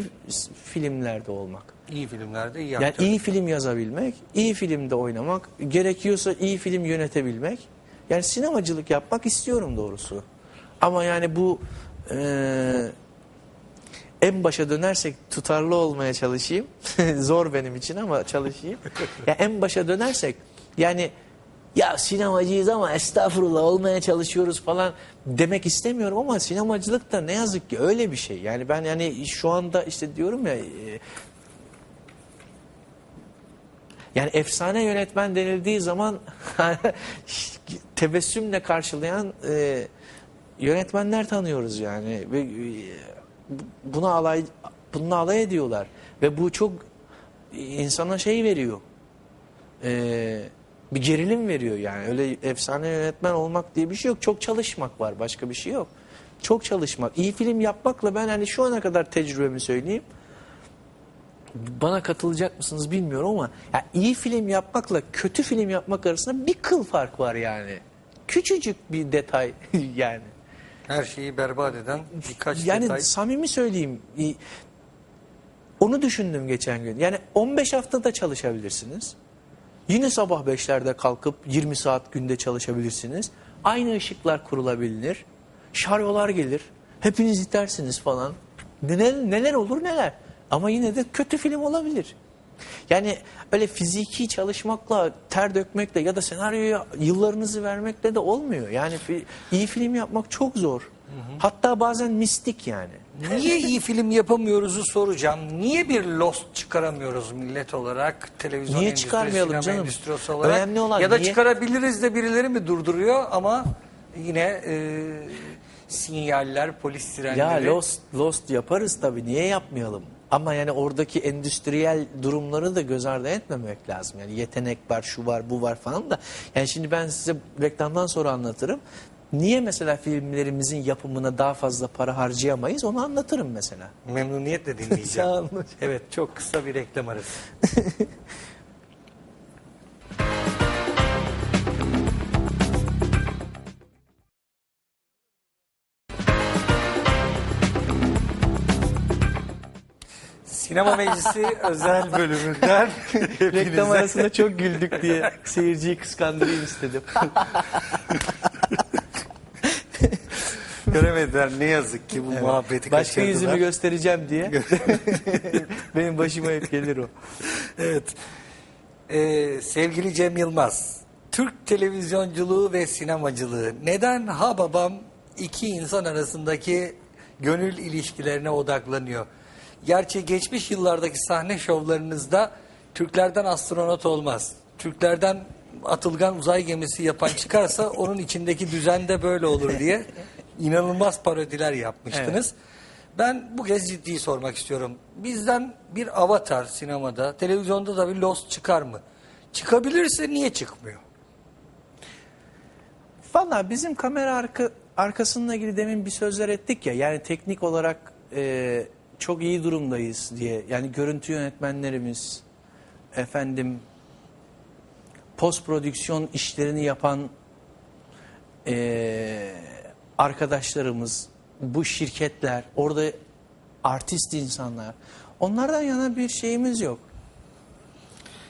iyi filmlerde olmak. İyi filmlerde iyi Yani aktör. iyi film yazabilmek, iyi filmde oynamak, gerekiyorsa iyi film yönetebilmek. Yani sinemacılık yapmak istiyorum doğrusu. Ama yani bu eee, en başa dönersek tutarlı olmaya çalışayım. Zor benim için ama çalışayım. Ya en başa dönersek yani ya sinemacıyız ama estağfurullah olmaya çalışıyoruz falan demek istemiyorum ama sinemacılık da ne yazık ki öyle bir şey. Yani ben yani şu anda işte diyorum ya e, yani efsane yönetmen denildiği zaman tebessümle karşılayan e, yönetmenler tanıyoruz yani ve e, bu- buna alay bununla alay ediyorlar ve bu çok insana şey veriyor. E, bir gerilim veriyor yani. Öyle efsane yönetmen olmak diye bir şey yok. Çok çalışmak var. Başka bir şey yok. Çok çalışmak. İyi film yapmakla ben hani şu ana kadar tecrübemi söyleyeyim bana katılacak mısınız bilmiyorum ama ya iyi film yapmakla kötü film yapmak arasında bir kıl fark var yani. Küçücük bir detay yani. Her şeyi berbat eden birkaç Yani detay. samimi söyleyeyim. Onu düşündüm geçen gün. Yani 15 haftada çalışabilirsiniz. Yine sabah 5'lerde kalkıp 20 saat günde çalışabilirsiniz. Aynı ışıklar kurulabilir. Şaryolar gelir. Hepiniz itersiniz falan. Neler, neler olur neler. Ama yine de kötü film olabilir. Yani öyle fiziki çalışmakla, ter dökmekle ya da senaryoya yıllarınızı vermekle de olmuyor. Yani iyi film yapmak çok zor. Hatta bazen mistik yani. Niye iyi film yapamıyoruzu soracağım. Niye bir Lost çıkaramıyoruz millet olarak? Televizyon Niye çıkarmayalım canım? endüstrisi olarak. Önemli olan ya da niye- çıkarabiliriz de birileri mi durduruyor ama yine e, sinyaller, polis Ya sirenleri. Lost, Lost yaparız tabii. Niye yapmayalım? Ama yani oradaki endüstriyel durumları da göz ardı etmemek lazım. Yani yetenek var, şu var, bu var falan da. Yani şimdi ben size reklamdan sonra anlatırım. Niye mesela filmlerimizin yapımına daha fazla para harcayamayız onu anlatırım mesela. Memnuniyetle dinleyeceğim. Sağ olun. Evet çok kısa bir reklam arası. Sinema Meclisi özel bölümünden Reklam arasında çok güldük diye seyirciyi kıskandırayım istedim. göremediler ne yazık ki bu muhabbeti Başka kaçırdılar. yüzümü göstereceğim diye. Benim başıma hep gelir o. Evet. Ee, sevgili Cem Yılmaz, Türk televizyonculuğu ve sinemacılığı neden ha babam iki insan arasındaki gönül ilişkilerine odaklanıyor? Gerçi geçmiş yıllardaki sahne şovlarınızda Türklerden astronot olmaz. Türklerden atılgan uzay gemisi yapan çıkarsa onun içindeki düzen de böyle olur diye inanılmaz parodiler yapmıştınız. Ben bu kez ciddi sormak istiyorum. Bizden bir avatar sinemada, televizyonda da bir Lost çıkar mı? Çıkabilirse niye çıkmıyor? Valla bizim kamera arka, arkasıyla ilgili demin bir sözler ettik ya. Yani teknik olarak e, çok iyi durumdayız diye. Yani görüntü yönetmenlerimiz, efendim post prodüksiyon işlerini yapan e, arkadaşlarımız, bu şirketler, orada artist insanlar. Onlardan yana bir şeyimiz yok.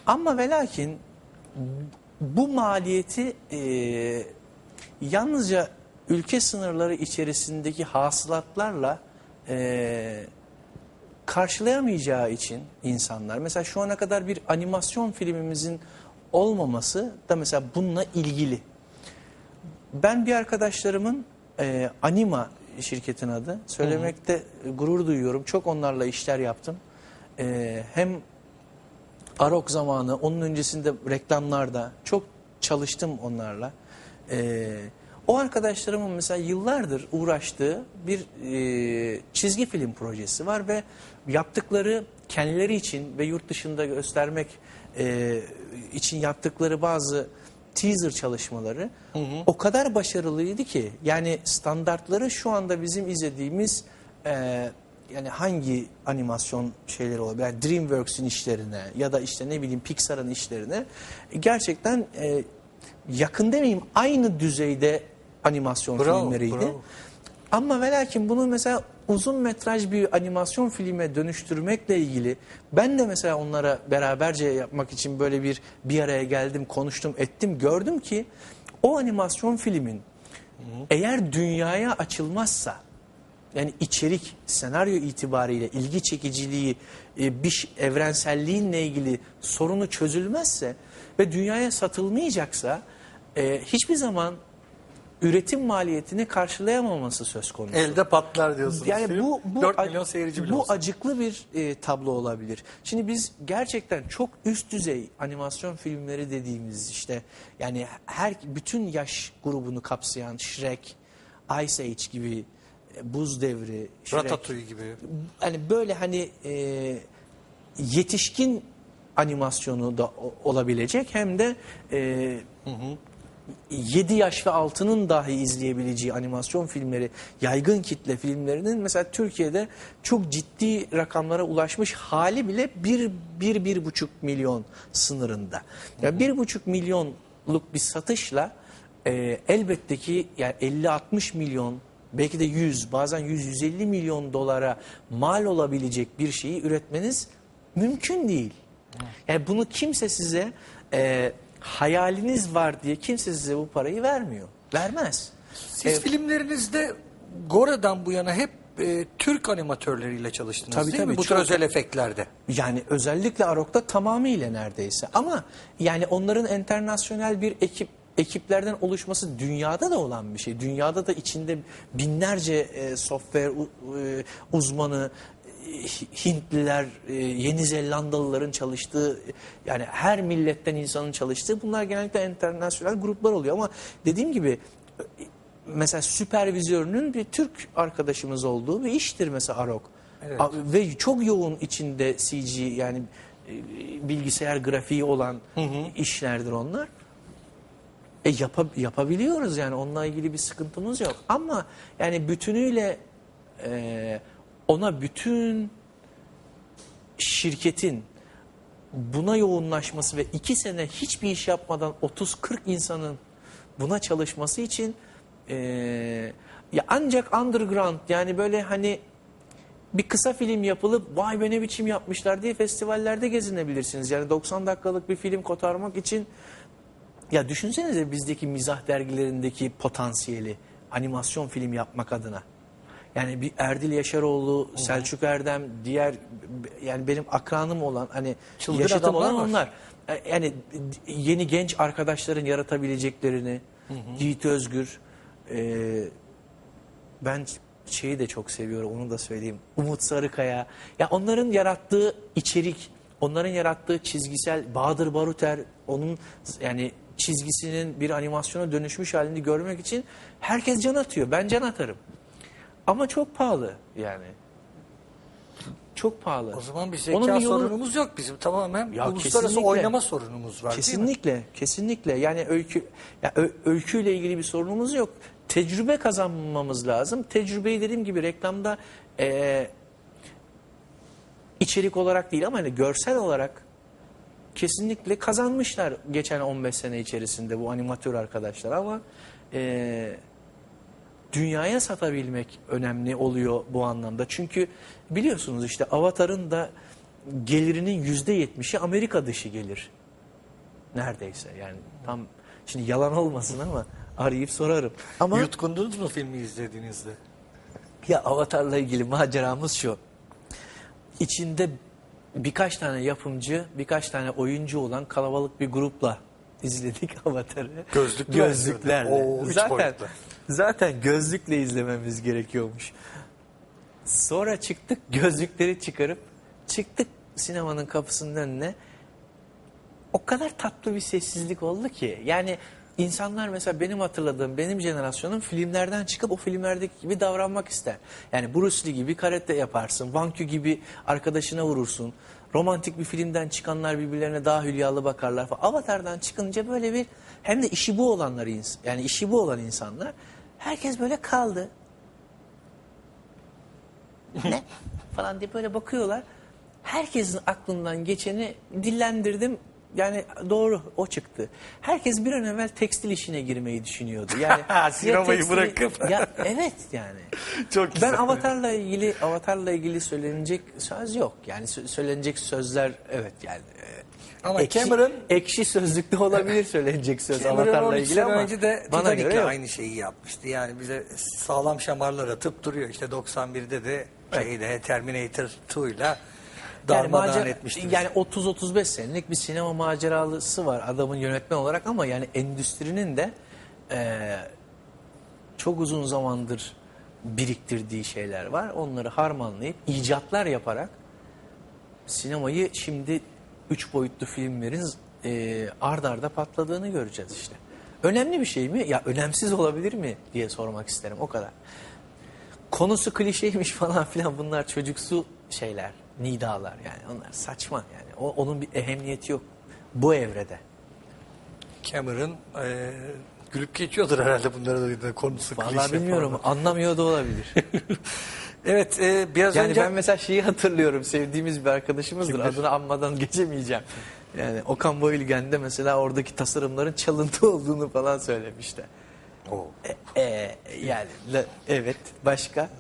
Ama ve lakin bu maliyeti e, yalnızca ülke sınırları içerisindeki hasılatlarla e, karşılayamayacağı için insanlar mesela şu ana kadar bir animasyon filmimizin olmaması da mesela bununla ilgili. Ben bir arkadaşlarımın e, Anima şirketin adı söylemekte gurur duyuyorum. Çok onlarla işler yaptım. E, hem Arok zamanı, onun öncesinde reklamlarda çok çalıştım onlarla. Ee, o arkadaşlarımın mesela yıllardır uğraştığı bir e, çizgi film projesi var ve yaptıkları kendileri için ve yurt dışında göstermek e, için yaptıkları bazı teaser çalışmaları o kadar başarılıydı ki yani standartları şu anda bizim izlediğimiz e, yani hangi animasyon şeyleri olabilir? Yani DreamWorks'ün işlerine ya da işte ne bileyim Pixar'ın işlerine gerçekten e, yakın demeyeyim aynı düzeyde animasyon Bravo, filmleriydi. bravo. Ama ve lakin bunun mesela uzun metraj bir animasyon filme dönüştürmekle ilgili ben de mesela onlara beraberce yapmak için böyle bir bir araya geldim, konuştum, ettim. Gördüm ki o animasyon filmin eğer dünyaya açılmazsa yani içerik, senaryo itibariyle ilgi çekiciliği, e, bir evrenselliğinle ilgili sorunu çözülmezse ve dünyaya satılmayacaksa e, hiçbir zaman üretim maliyetini karşılayamaması söz konusu. Elde patlar diyorsunuz. Yani bu bu 4 ac- milyon seyirci bile bu olsa. acıklı bir e, tablo olabilir. Şimdi biz gerçekten çok üst düzey animasyon filmleri dediğimiz işte yani her bütün yaş grubunu kapsayan Shrek, Ice Age gibi e, Buz Devri, Shrek, Ratatouille gibi. hani böyle hani e, yetişkin animasyonu da o- olabilecek hem de e, 7 yaş ve altının dahi izleyebileceği animasyon filmleri, yaygın kitle filmlerinin mesela Türkiye'de çok ciddi rakamlara ulaşmış hali bile 1 bir, bir buçuk milyon sınırında. Yani bir buçuk milyonluk bir satışla e, elbette ki yani 50-60 milyon belki de 100 bazen 100-150 milyon dolara mal olabilecek bir şeyi üretmeniz mümkün değil. Yani bunu kimse size e, hayaliniz var diye kimse size bu parayı vermiyor. Vermez. Siz E, filmlerinizde Gora'dan bu yana hep e, Türk animatörleriyle çalıştınız Tabii, değil tabii, mi? Bu tür özel efektlerde. Yani özellikle Arok'ta tamamıyla neredeyse. Ama yani onların internasyonel bir ekip ekiplerden oluşması dünyada da olan bir şey. Dünyada da içinde binlerce e, software u- e, uzmanı, Hintliler, e, Yeni Zelandalıların çalıştığı, yani her milletten insanın çalıştığı bunlar genellikle internasyonel gruplar oluyor. Ama dediğim gibi mesela süpervizörünün bir Türk arkadaşımız olduğu bir iştir mesela Arok. Evet. Ve çok yoğun içinde CG yani e, bilgisayar grafiği olan işlerdir onlar. E yapa- yapabiliyoruz yani onunla ilgili bir sıkıntımız yok. Ama yani bütünüyle e, ona bütün şirketin buna yoğunlaşması ve iki sene hiçbir iş yapmadan 30-40 insanın buna çalışması için e, ya ancak underground yani böyle hani bir kısa film yapılıp vay be ne biçim yapmışlar diye festivallerde gezinebilirsiniz. Yani 90 dakikalık bir film kotarmak için ya düşünsenize bizdeki mizah dergilerindeki potansiyeli animasyon film yapmak adına. Yani bir Erdil Yaşaroğlu, Selçuk Erdem, diğer yani benim akranım olan hani Çılgın yaşıtım adamlar olan var. onlar. E, Yani yeni genç arkadaşların yaratabileceklerini, Yiğit Özgür, e, ben şeyi de çok seviyorum onu da söyleyeyim. Umut Sarıkaya. Ya onların yarattığı içerik, onların yarattığı çizgisel Bahadır Baruter onun yani çizgisinin bir animasyona dönüşmüş halini görmek için herkes can atıyor. Ben can atarım. Ama çok pahalı yani. Çok pahalı. O zaman bir Onun zeka bir yolu- sorunumuz yok bizim. Tamamen Ya uluslararası kesinlikle. oynama sorunumuz var değil mi? Kesinlikle, kesinlikle. Yani öykü, ya ö- öyküyle ilgili bir sorunumuz yok. Tecrübe kazanmamız lazım. Tecrübeyi dediğim gibi reklamda eee, içerik olarak değil ama hani görsel olarak kesinlikle kazanmışlar geçen 15 sene içerisinde bu animatör arkadaşlar ama eee, dünyaya satabilmek önemli oluyor bu anlamda. Çünkü biliyorsunuz işte Avatar'ın da gelirinin yüzde yetmişi Amerika dışı gelir. Neredeyse yani tam şimdi yalan olmasın ama arayıp sorarım. Ama Yutkundunuz mu filmi izlediğinizde? ya Avatar'la ilgili maceramız şu. İçinde birkaç tane yapımcı, birkaç tane oyuncu olan kalabalık bir grupla izledik Avatar'ı. Gözlüklü Gözlüklerle. Oo, zaten, boyutlu. zaten gözlükle izlememiz gerekiyormuş. Sonra çıktık gözlükleri çıkarıp çıktık sinemanın kapısının önüne. O kadar tatlı bir sessizlik oldu ki. Yani insanlar mesela benim hatırladığım benim jenerasyonum filmlerden çıkıp o filmlerdeki gibi davranmak ister. Yani Bruce Lee gibi karate yaparsın. Wang Yu gibi arkadaşına vurursun. Romantik bir filmden çıkanlar birbirlerine daha hülyalı bakarlar falan. Avatar'dan çıkınca böyle bir hem de işi bu olanlar yani işi bu olan insanlar herkes böyle kaldı. ne falan diye böyle bakıyorlar. Herkesin aklından geçeni dillendirdim. Yani doğru o çıktı. Herkes bir an evvel tekstil işine girmeyi düşünüyordu. Yani ya Sinemayı bırakıp. Ya evet yani. Çok güzel. Ben Avatar'la ilgili Avatar'la ilgili söylenecek söz yok. Yani sö- söylenecek sözler evet yani. e, Ama ekşi, Cameron- ekşi sözlükte olabilir söylenecek söz Avatar'la 13 ilgili ama önce de bana göre aynı şeyi yapmıştı. Yani bize sağlam şamarlar atıp duruyor. İşte 91'de de şeyde Terminator 2'yla Yani, darmadağın macer- etmişti. bizi. yani 30-35 senelik bir sinema maceralısı var adamın yönetmen olarak ama yani endüstrinin de eee, çok uzun zamandır biriktirdiği şeyler var. Onları harmanlayıp icatlar yaparak sinemayı şimdi üç boyutlu filmlerin eee ard arda patladığını göreceğiz işte. Önemli bir şey mi? Ya önemsiz olabilir mi diye sormak isterim o kadar. Konusu klişeymiş falan filan bunlar çocuksu şeyler, nidalar yani onlar saçma yani. O, onun bir ehemmiyeti yok bu evrede. Cameron e, gülüp geçiyordur herhalde bunlara da konusu Vallahi bilmiyorum falan. anlamıyor da olabilir. Evet e, biraz yani önce ben mesela şeyi hatırlıyorum sevdiğimiz bir arkadaşımızdır Kimdir? adını anmadan geçemeyeceğim. Yani Okan Bayülgen de mesela oradaki tasarımların çalıntı olduğunu falan söylemişti. Oo. E, e, yani evet başka?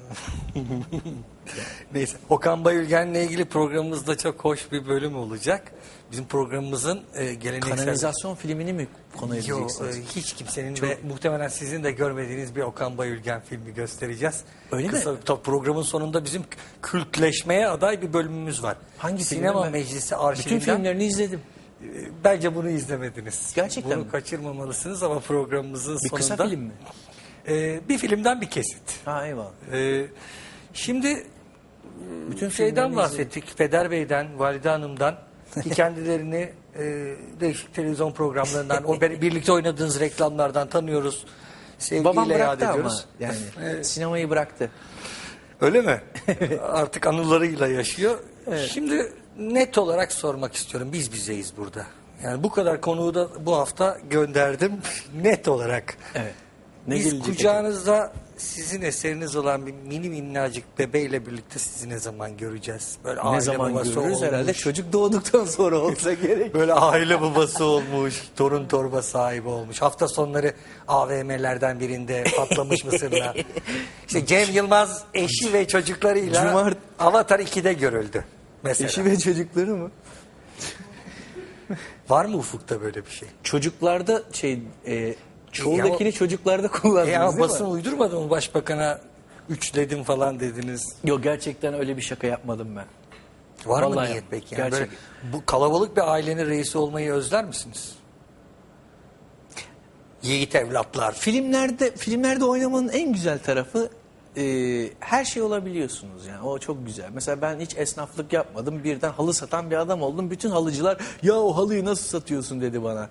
Neyse Okan Bayülgen'le ilgili programımızda çok hoş bir bölüm olacak. Bizim programımızın e, geleneksel... Kanalizasyon filmini mi konu edeceksiniz? e, hiç kimsenin ve muhtemelen sizin de görmediğiniz bir Okan Bayülgen filmi göstereceğiz. Öyle mi? Kısa, tabii programın sonunda bizim kültleşmeye aday bir bölümümüz var. Hangi? Sinema Ben Meclisi Bütün arşivinden. filmlerini izledim. E, Bence bunu izlemediniz. Gerçekten Bunu mi? kaçırmamalısınız ama programımızın Bir sonunda... kısa film mi? E, bir filmden bir kesit. Ha eyvallah. E, şimdi Bütün şeyden bahsettik. Peder Bey'den, Valide Hanım'dan ki kendilerini e, değişik televizyon programlarından, o bir- birlikte oynadığınız reklamlardan tanıyoruz. Sevgiyle Babam yad bıraktı ama ediyoruz. yani sinemayı bıraktı. Öyle mi? Artık anılarıyla yaşıyor. Şimdi net olarak sormak istiyorum. Biz bizeyiz burada. Yani bu kadar konuğu da bu hafta gönderdim. net olarak. Evet. Ne Biz gelecek kucağınızda sizin eseriniz olan bir mini minnacık bebeğle birlikte sizi ne zaman göreceğiz? Böyle Ne aile zaman babası görürüz olmuş, herhalde çocuk doğduktan sonra olsa gerek. Böyle aile babası olmuş, torun torba sahibi olmuş. Hafta sonları AVM'lerden birinde patlamış mısırla. İşte Cem Yılmaz eşi ve çocuklarıyla Cumart- Avatar 2'de görüldü. Mesela. Eşi ve çocukları mı? Var mı ufukta böyle bir şey? Çocuklarda şey e, çoğundakini Ya çocuklarda kullandınız E ama değil basın mi? uydurmadı mı başbakana üçledim falan dediniz. Yok gerçekten öyle bir şaka yapmadım ben. Var mı Vallahi niyet peki? Yani gerçek. böyle bu kalabalık bir ailenin reisi olmayı özler misiniz? Yiğit evlatlar. Filmlerde filmlerde oynamanın en güzel tarafı e, her şey olabiliyorsunuz yani o çok güzel. Mesela ben hiç esnaflık yapmadım birden halı satan bir adam oldum. Bütün halıcılar ya o halıyı nasıl satıyorsun dedi bana.